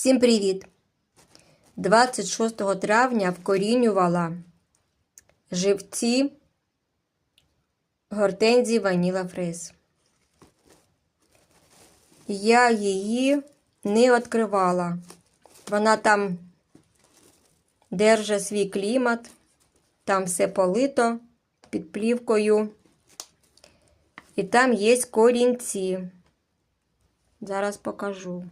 Всім привіт! 26 травня вкорінювала живці гортензії Ваніла Фрез. Я її не відкривала. Вона там держить свій клімат, там все полито під плівкою. І там є корінці. Зараз покажу.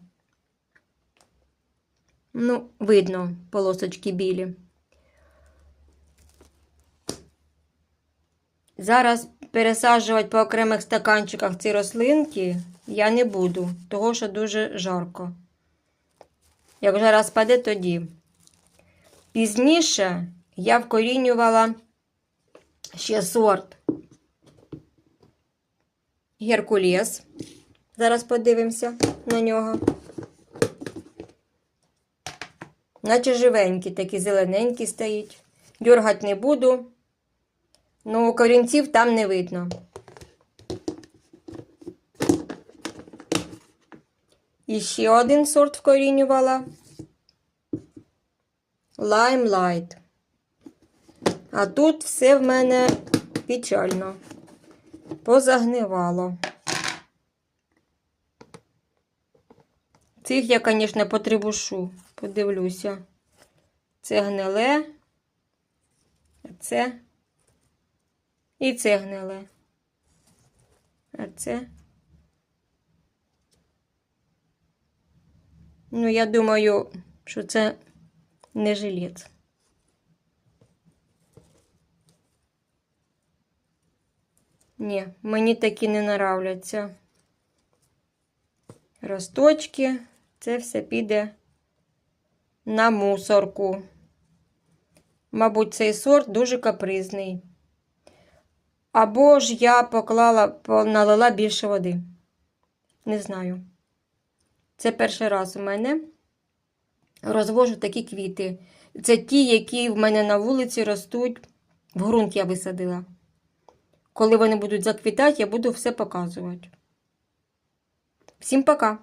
Ну, видно, полосочки білі. Зараз пересаджувати по окремих стаканчиках ці рослинки я не буду, того що дуже жарко. Як вже розпаде, тоді. Пізніше я вкорінювала ще сорт Геркулес. Зараз подивимося на нього. Наче живенький, такий зелененький стоїть. Дергати не буду. Ну, корінців там не видно. І ще один сорт вкорінювала. Limelight. А тут все в мене печально. Позагнивало. Цих я, звісно, потребушу. Подивлюся. Це гниле. А це. І це гниле. А це. Ну, я думаю, що це не жилець. Ні, мені такі не нравляться. Росточки, це все піде на мусорку. Мабуть, цей сорт дуже капризний. Або ж я поклала, налила більше води. Не знаю. Це перший раз у мене розвожу такі квіти. Це ті, які в мене на вулиці ростуть. В ґрунт я висадила. Коли вони будуть заквітати, я буду все показувати. Всім пока!